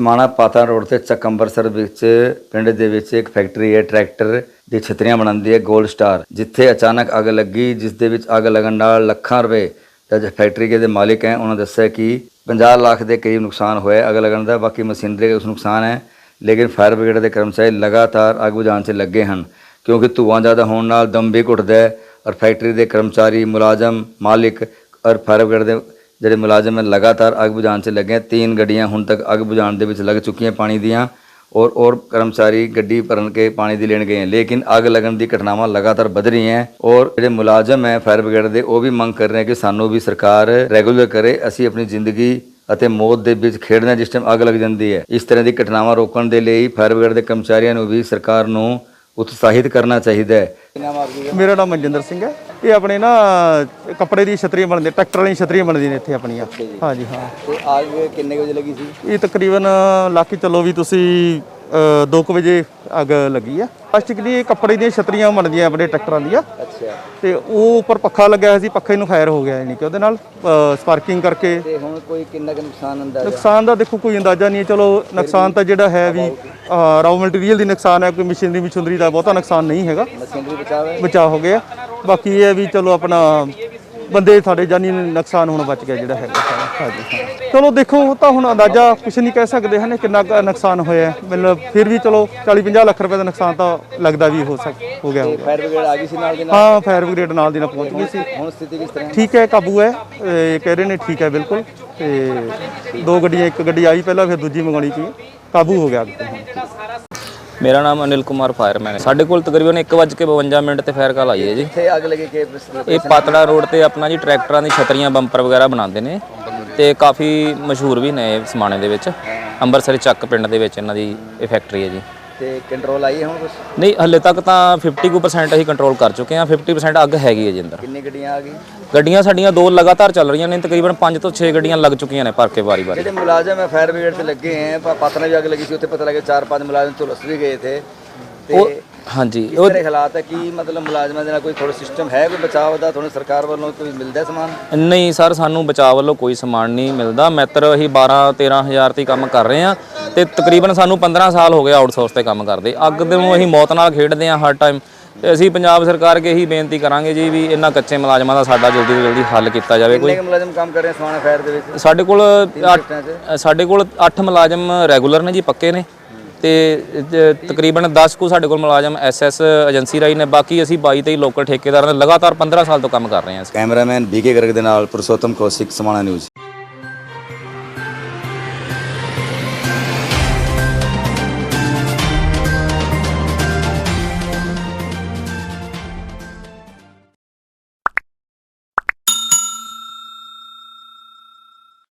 ਸਮਾਣਾ ਪਾਤਾ ਰੋਡ ਤੇ ਚੱਕ ਅੰਬਰਸਰ ਵਿੱਚ, ਪਿੰਡ ਦੇ ਵਿੱਚ ਇੱਕ ਫੈਕਟਰੀ ਹੈ ਟਰੈਕਟਰ ਦੀ ਛਤਰੀਆਂ ਬਣਾਉਂਦੀ ਹੈ 골ਡ ਸਟਾਰ ਜਿੱਥੇ ਅਚਾਨਕ ਅੱਗ ਲੱਗੀ ਜਿਸ ਦੇ ਵਿੱਚ ਅੱਗ ਲੱਗਣ ਨਾਲ ਲੱਖਾਂ ਰੁਪਏ ਜੋ ਫੈਕਟਰੀ ਦੇ ਮਾਲਿਕ ਹੈ, ਉਹਨਾਂ ਦੱਸਿਆ ਕਿ 50 ਲੱਖ ਦੇ ਕਰੀਬ ਨੁਕਸਾਨ ਹੋਇਆ ਅੱਗ ਲੱਗਣ ਦਾ, ਬਾਕੀ ਮਸ਼ੀਨਰੀ ਦਾ ਉਸ ਨੁਕਸਾਨ ਹੈ, ਲੇਕਿਨ ਫਾਇਰ ਬ੍ਰਿਗੇਡ ਦੇ ਕਰਮਚਾਰੀ ਲਗਾਤਾਰ ਅੱਗ ਬੁਝਾਉਣ 'ਚ ਲੱਗੇ ਹਨ, ਕਿਉਂਕਿ ਧੂਆਂ ਜ਼ਿਆਦਾ ਹੋਣ ਨਾਲ ਦਮ ਵੀ ਘੁੱਟਦਾ ਹੈ, ਔਰ ਫੈਕਟਰੀ ਦੇ ਕਰਮਚਾਰੀ ਮੁਲਾਜ਼ਮ ਮਾਲਿਕ ਔਰ ਫਾਇਰ ਬ੍ਰਿਗੇਡ ਦੇ ਜਿਹੜੇ ਮੁਲਾਜ਼ਮ ਹੈ, ਲਗਾਤਾਰ ਅੱਗ ਬੁਝਾਉਣ 'ਚ ਲੱਗੇ ਹਨ। ਤਿੰਨ ਗੱਡੀਆਂ ਹੁਣ ਤੱਕ ਅੱਗ ਬੁਝਾਉਣ ਦੇ ਵਿੱਚ ਲੱਗ ਚੁੱਕੀਆਂ ਪਾਣੀ ਦੀਆਂ ਔਰ ਔਰ ਕਰਮਚਾਰੀ ਗੱਡੀ ਭਰਨ ਕੇ ਪਾਣੀ ਦੀ ਲੈਣ ਗਏ ਹਨ ਲੇਕਿਨ ਅੱਗ ਲੱਗਣ ਦੀ ਘਟਨਾਵਾਂ ਲਗਾਤਾਰ ਵੱਧ ਰਹੀਆਂ ਹੈ ਔਰ ਜਿਹੜੇ ਮੁਲਾਜ਼ਮ ਹੈ, ਫਾਇਰ ਬ੍ਰਿਗੇਡ ਦੇ, ਉਹ ਵੀ ਮੰਗ ਕਰ ਰਹੇ ਹੈ ਕਿ ਸਾਨੂੰ ਵੀ ਸਰਕਾਰ ਰੈਗੂਲਰ ਕਰੇ। ਅਸੀਂ ਆਪਣੀ ਜ਼ਿੰਦਗੀ ਅਤੇ ਮੌਤ ਦੇ ਵਿੱਚ ਖੇਡਣਾ ਜਿਸ ਟਾਈਮ ਅੱਗ ਲੱਗ ਜਾਂਦੀ ਹੈ। ਇਸ ਤਰ੍ਹਾਂ ਦੀ ਘਟਨਾਵਾਂ ਰੋਕਣ ਦੇ ਲਈ ਫਾਇਰ ਬ੍ਰਿਗੇਡ ਦੇ ਕਰਮਚਾਰੀਆਂ ਨੂੰ ਵੀ ਸਰਕਾਰ ਨੂੰ ਉਤਸ਼ਾਹਿਤ ਕਰਨਾ ਚਾਹੀਦਾ ਹੈ। ਮੇਰਾ ਨਾਮ ਮਨਜਿੰਦਰ ਸਿੰਘ ਹੈ। ਇਹ ਆਪਣੇ ਨਾ ਕੱਪੜੇ ਦੀ ਛਤਰੀਆਂ ਬਣਦੇ ਟਰੈਕਟਰ ਵਾਲੀਆਂ ਛਤਰੀਆਂ ਬਣਦੀਆਂ ਨੇ ਇੱਥੇ ਆਪਣੀਆਂ। ਹਾਂਜੀ ਹਾਂ। ਤੇ ਅੱਗ ਕਿੰਨੇ ਵਜੇ ਲੱਗੀ ਸੀ? ਇਹ ਤਕਰੀਬਨ ਲਾ ਕੇ ਚੱਲੋ ਵੀ ਤੁਸੀਂ 2 ਵਜੇ ਅੱਗ ਲੱਗੀ ਆ। ਪਲਾਸਟਿਕ ਦੀ ਇਹ ਕੱਪੜੇ ਦੀਆਂ ਛਤਰੀਆਂ ਬਣਦੀਆਂ ਆਪਣੇ ਟਰੈਕਟਰਾਂ ਦੀਆਂ। ਅੱਛਾ। ਤੇ ਉਹ ਉੱਪਰ ਪੱਖਾ ਲੱਗਿਆ ਸੀ ਪੱਖੇ ਨੂੰ ਫਾਇਰ ਹੋ ਗਿਆ ਯਾਨੀ ਕਿ ਉਹਦੇ ਨਾਲ ਸਪਾਰਕਿੰਗ ਕਰਕੇ। ਤੇ ਹੁਣ ਕੋਈ ਕਿੰਨਾ ਕੁ ਨੁਕਸਾਨ ਹੁੰਦਾ ਨੁਕਸਾਨ ਦਾ ਦੇਖੋ ਕੋਈ ਅੰਦਾਜ਼ਾ ਨਹੀਂ ਚਲੋ ਨੁਕਸਾਨ ਤਾਂ ਜਿਹੜਾ ਹੈ ਵੀ ਰਾਉ ਮਟੀਰੀਅਲ ਦੀ ਨੁਕਸਾਨ ਹੈ ਕੋਈ ਮਸ਼ੀਨਰੀ ਮਸ਼ੀਨਰੀ ਦਾ ਬਹੁਤਾ ਨੁਕਸਾਨ ਨਹੀਂ ਹੈਗਾ। ਮਸ਼ੀਨਰੀ ਬਚਾਅ ਹੋ? ਗਿਆ। ਬਾਕੀ ਇਹ ਹੈ ਵੀ ਚਲੋ ਆਪਣਾ ਬੰਦੇ ਸਾਡੇ ਜਾਨੀ ਨੁਕਸਾਨ ਹੋਣਾ ਬਚ ਗਿਆ ਜਿਹੜਾ ਹੈਗਾ। ਹਾਂਜੀ। ਚਲੋ ਦੇਖੋ ਤਾਂ ਹੁਣ ਅੰਦਾਜ਼ਾ ਕੁਝ ਨਹੀਂ ਕਹਿ ਸਕਦੇ ਹਨ ਕਿੰਨਾ ਨੁਕਸਾਨ ਹੋਇਆ। ਮਤਲਬ ਫਿਰ ਵੀ ਚਲੋ 40 50 ਲੱਖ ਰੁਪਏ ਦਾ ਨੁਕਸਾਨ ਤਾਂ ਲੱਗਦਾ ਵੀ ਹੋ ਸਕ ਹੋ ਗਿਆ ਹੋਊਗਾ। ਫਾਇਰ ਬ੍ਰਿਗੇਡ ਆ ਗਈ ਸੀ ਨਾਲ ਦੇ ਨਾਲ? ਹਾਂ ਫਾਇਰ ਬ੍ਰਿਗੇਡ ਨਾਲ ਦੀ ਨਾਲ ਪਹੁੰਚ ਗਈ ਸੀ। ਹੁਣ ਸਥਿਤੀ ਕਿਸ ਤਰ੍ਹਾਂ ਠੀਕ ਹੈ ਕਾਬੂ ਹੈ। ਇਹ ਕਹਿ ਰਹੇ ਨੇ ਠੀਕ ਹੈ ਬਿਲਕੁਲ। ਤੇ ਦੋ ਗੱਡੀਆਂ ਇੱਕ ਗੱਡੀ ਆਈ ਪਹਿਲਾਂ ਫਿਰ ਦੂਜੀ ਮੰਗਾਉਣੀ ਸੀ। ਕਾਬੂ ਹੋ ਗਿਆ ਅੱਗ। ਮੇਰਾ ਨਾਮ ਅਨਿਲ ਕੁਮਾਰ ਫਾਇਰਮੈਨ ਹੈ। ਸਾਡੇ ਕੋਲ ਤਕਰੀਬਨ 1:52 ਮਿੰਟ ਤੇ ਫਾਇਰ ਕਾਲ ਆਈ ਹੈ ਜੀ। ਇੱਥੇ ਅੱਗ ਲੱਗੀ ਕਿ ਇਹ ਪਾਤੜਾ ਰੋਡ ਤੇ ਆਪਣਾ ਜੀ ਟਰੈਕਟਰਾਂ ਦੀ ਛਤਰੀਆਂ ਬੰਪਰ ਵਗੈਰਾ ਬਣਾਉਂਦੇ ਨੇ ਤੇ ਕਾਫੀ ਮਸ਼ਹੂਰ ਵੀ ਨੇ ਇਹ ਸਮਾਣੇ ਦੇ ਵਿੱਚ। ਅੰਮ੍ਰਿਤਸਰ ਚੱਕ ਪਿੰਡ ਦੇ ਵਿੱਚ ਇਹਨਾਂ ਦੀ ਇਹ ਫੈਕਟਰੀ ਹੈ ਜੀ। ਤੇ ਕੰਟਰੋਲ ਆਈ ਹੈ ਹੁਣ ਕੁਛ? ਨਹੀਂ ਹੱਲੇ ਤੱਕ ਤਾਂ 50% ਅਸੀਂ ਕੰਟਰੋਲ ਕਰ ਚੁੱਕੇ ਹਾਂ। 50% ਅੱਗ ਹੈਗੀ ਹੈ ਜੀ ਅੰਦਰ। ਕਿੰਨੀ ਗੱਡੀਆਂ ਆ ਗਈ ਗੱਡੀਆਂ ਸਾਡੀਆਂ ਦੋ ਲਗਾਤਾਰ ਚੱਲ ਰਹੀਆਂ ਨੇ ਤਕਰੀਬਨ 5 ਤੋਂ 6 ਗੱਡੀਆਂ ਲੱਗ ਚੁੱਕੀਆਂ ਨੇ ਭਰ ਕੇ ਵਾਰੀ-ਵਾਰੀ ਜਿਹੜੇ ਮੁਲਾਜ਼ਮ ਹੈ ਫਾਇਰ ਬ੍ਰਿਗੇਡ ਤੇ ਲੱਗੇ ਹੈ ਪਾਤਨਾ ਵੀ ਅੱਗ ਲੱਗੀ ਸੀ ਉੱਥੇ ਪਤਾ ਲੱਗਾ ਚਾਰ ਪੰਜ ਮੁਲਾਜ਼ਮ ਝੁਲਸ ਵੀ ਗਏ ਥੇ ਤੇ ਉਹ ਹਾਂਜੀ। ਇਸ ਤਰ੍ਹਾਂ ਦੇ ਹਾਲਾਤ ਹੈ? ਕਿ ਮਤਲਬ ਮੁਲਾਜ਼ਮਾਂ ਦੇ ਨਾਲ ਕੋਈ ਥੋੜਾ ਸਿਸਟਮ ਹੈ ਕੋਈ ਬਚਾਅ ਦਾ? ਤੁਹਾਨੂੰ ਸਰਕਾਰ ਵੱਲੋਂ ਕੋਈ ਮਿਲਦਾ ਹੈ ਸਮਾਨ? ਨਹੀਂ ਸਰ ਸਾਨੂੰ ਬਚਾਅ ਵੱਲੋਂ ਕੋਈ ਸਮਾਨ ਨਹੀਂ ਮਿਲਦਾ। ਮੈਤਰ ਅਸੀਂ 12 13000 ਤੇ ਕੰਮ ਕਰ ਰਹੇ। ਹਾਂ ਤੇ ਤਕਰੀਬਨ ਸਾਨੂੰ 15 ਸਾਲ ਹੋ ਗਏ ਆਊਟਸੋਰਸ ਤੇ ਕੰਮ ਕਰਦੇ। ਅੱਗ ਦੇ ਨੂੰ ਅਸੀਂ ਮੌਤ ਨਾਲ ਖੇਡਦੇ ਹਾਂ ਹਰ ਟਾਈਮ ਤੇ ਅਸੀਂ ਪੰਜਾਬ ਸਰਕਾਰ ਅੱਗੇ ਇਹੀ ਬੇਨਤੀ ਕਰਾਂਗੇ ਜੀ ਵੀ ਇਹਨਾਂ ਕੱਚੇ ਮੁਲਾਜ਼ਮਾਂ ਦਾ ਸਾਡਾ ਜਲਦੀ ਤੋਂ ਜਲਦੀ ਹੱਲ ਕੀਤਾ ਜਾਵੇ ਕੋਈ। ਕਿੰਨੇ ਕੁ ਮੁਲਾਜ਼ਮ ਕੰਮ ਕਰ ਰਹੇ ਸਮਾਨ ਫਾਇਰ ਦੇ ਵਿੱਚ? ਸਾਡੇ ਕੋਲ ਅੱਠ-? ਸਾਡੇ ਕੋਲ 8 ਮੁਲਾਜ਼ਮ ਰੈਗੂਲਰ ਨੇ ਜੀ ਪੱਕੇ ਨੇ। ਤੇ ਜ- ਤਕਰੀਬਨ 10 ਕੁ ਸਾਡੇ ਕੋਲ ਮੁਲਾਜ਼ਮ ਐਸਐਸ ਏਜੰਸੀ ਰਾਈ ਨੇ, ਬਾਕੀ ਅਸੀਂ 22 23 ਲੋਕਲ ਠੇਕੇਦਾਰਾਂ ਨੇ, ਲਗਾਤਾਰ 15 ਸਾਲ ਤੋਂ ਕੰਮ ਕਰ ਰਹੇ ਹਾਂ ਕੈਮਰਾਮੈਨ ਬੀਕੇ ਗਰਗ ਦੇ ਨਾਲ ਪੁਰਸ਼ੋਤਮ ਕੌਸ਼ਿਕ, ਸਮਾਣਾ ਨਿਊਜ਼।